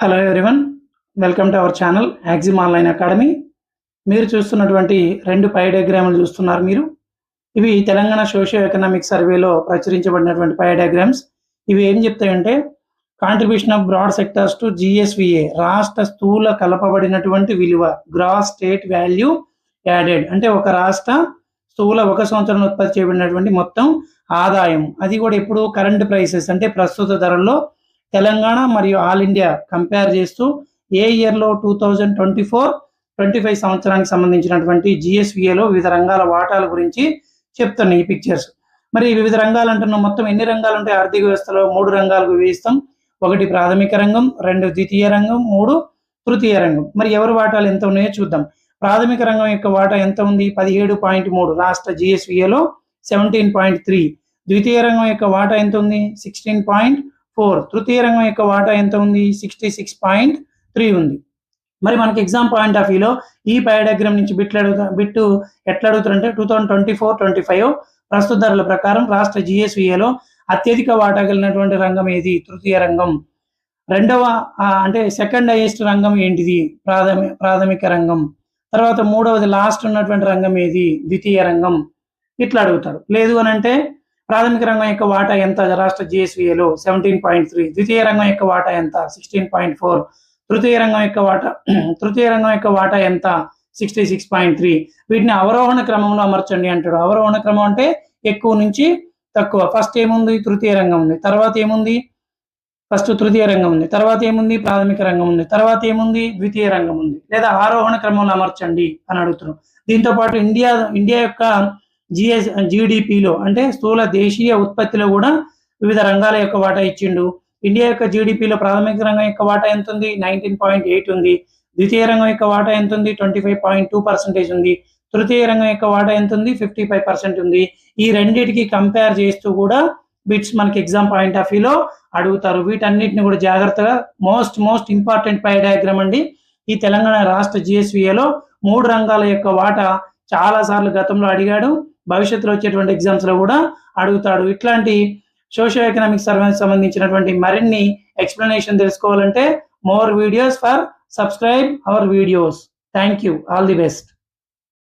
Hello everyone welcome to our channel Axiom online academy మీరు చూస్తున్నటువంటి రెండు పై డయాగ్రాములు చూస్తున్నారు మీరు. ఇవి తెలంగాణ సోషియో ఎకనామిక్ సర్వేలో ప్రచురించబడినటువంటి పై డయాగ్రామ్స్ ఇవి ఏం చెప్తాయంటే contribution of broad sectors to GSVA రాష్ట్ర స్థూల కలపబడినటువంటి విలువ గ్రాస్ స్టేట్ వాల్యూ యాడెడ్ అంటే ఒక రాష్ట్ర స్థూల ఒక సంవత్సరం ఉత్పత్తి చేయబడినటువంటి మొత్తం ఆదాయం. అది కూడా ఎప్పుడు కరెంట్ ప్రైసెస్ అంటే ప్రస్తుత ధరల్లో తెలంగాణ మరియు ఆల్ ఇండియా కంపేర్ చేస్తూ ఏ ఇయర్లో two thousand twenty four twenty five సంవత్సరానికి సంబంధించినటువంటి జిఎస్విఏలో వివిధ రంగాల వాటాల గురించి చెప్తున్నాయి ఈ పిక్చర్స్ మరి వివిధ రంగాలు అంటున్నాం మొత్తం ఎన్ని రంగాలు ఉంటాయి? ఆర్థిక వ్యవస్థలో మూడు రంగాలకు విభజిస్తాం. ఒకటి ప్రాథమిక రంగం రెండు ద్వితీయ రంగం మూడు తృతీయ రంగం. మరి ఎవరి వాటాలు ఎంత ఉన్నాయో చూద్దాం. ప్రాథమిక రంగం యొక్క వాటా ఎంత ఉంది? పదిహేడు పాయింట్ మూడు. రాష్ట్ర జిఎస్విఏలో సెవెంటీన్ పాయింట్ త్రీ. ద్వితీయ రంగం యొక్క వాటా ఎంత ఉంది? Sixteen point four. తృతీయ రంగం యొక్క వాటా ఎంత ఉంది? సిక్స్టీ సిక్స్ పాయింట్ త్రీ ఉంది. మరి మనకి ఎగ్జామ్ పాయింట్ ఆఫ్ వ్యూలో ఈ డయాగ్రామ్ నుంచి బిట్లు అడుగుతా బిట్టు ఎట్లా అడుగుతారంటే two thousand twenty four twenty five ప్రస్తుత ధరల ప్రకారం రాష్ట్ర జిఎస్విఏలో అత్యధిక వాటా కలిగినటువంటి రంగం ఏది? తృతీయ రంగం. రెండవ అంటే సెకండ్ హైయెస్ట్ రంగం ఏంటిది? ప్రాథమిక ప్రాథమిక రంగం. తర్వాత మూడవది లాస్ట్ ఉన్నటువంటి రంగం ఏది? ద్వితీయ రంగం. ఇట్లా అడుగుతారు. లేదు అని అంటే ప్రాథమిక రంగం యొక్క వాటా ఎంత? రాష్ట్ర జిఎస్విఏలో సెవెంటీన్ పాయింట్ త్రీ ద్వితీయ రంగం యొక్క వాటా ఎంత? సిక్స్టీన్ పాయింట్ ఫోర్ తృతీయ రంగం యొక్క వాటా తృతీయ రంగం యొక్క వాటా ఎంత? సిక్స్టీ సిక్స్ పాయింట్ త్రీ వీటిని అవరోహణ క్రమంలో అమర్చండి అంటాడు. అవరోహణ క్రమం అంటే ఎక్కువ నుంచి తక్కువ. ఫస్ట్ ఏముంది? తృతీయ రంగం ఉంది. తర్వాత ఏముంది? ఫస్ట్ తృతీయ రంగం ఉంది. తర్వాత ఏముంది? ప్రాథమిక రంగం ఉంది. తర్వాత ఏముంది? ద్వితీయ రంగం ఉంది. లేదా ఆరోహణ క్రమంలో అమర్చండి అని అడుగుతున్నాం దీంతో పాటు ఇండియా ఇండియా యొక్క జిఎస్ జీడిపిలో అంటే స్థూల దేశీయ ఉత్పత్తిలో కూడా వివిధ రంగాల యొక్క వాటా ఇచ్చిండు. ఇండియా యొక్క జీడిపిలో ప్రాథమిక రంగం యొక్క వాటా ఎంత ఉంది నైన్టీన్ పాయింట్ ఎయిట్ ఉంది. ద్వితీయ రంగం యొక్క వాటా ఎంత ఉంది twenty five point two percentage ఉంది. తృతీయ రంగం యొక్క వాటా ఎంత ఉంది ఫిఫ్టీ ఫైవ్ పర్సెంట్ ఉంది. ఈ రెండింటికి కంపేర్ చేస్తూ కూడా బిట్స్ మనకి ఎగ్జామ్ పాయింట్ ఆఫ్ వ్యూలో అడుగుతారు. వీటన్నిటిని కూడా జాగ్రత్తగా most most important pie diagram అండి. ఈ తెలంగాణ రాష్ట్ర జిఎస్విఏలో మూడు రంగాల యొక్క వాటా చాలా సార్లు గతంలో అడిగాడు. భవిష్యత్తులో వచ్చేటువంటి ఎగ్జామ్స్లో కూడా అడుగుతాడు. ఇట్లాంటి సోషియో ఎకనామిక్ సర్వేకి సంబంధించినటువంటి మరిన్ని ఎక్స్ప్లెనేషన్ తెలుసుకోవాలంటే more videos for subscribe our videos thank you all the best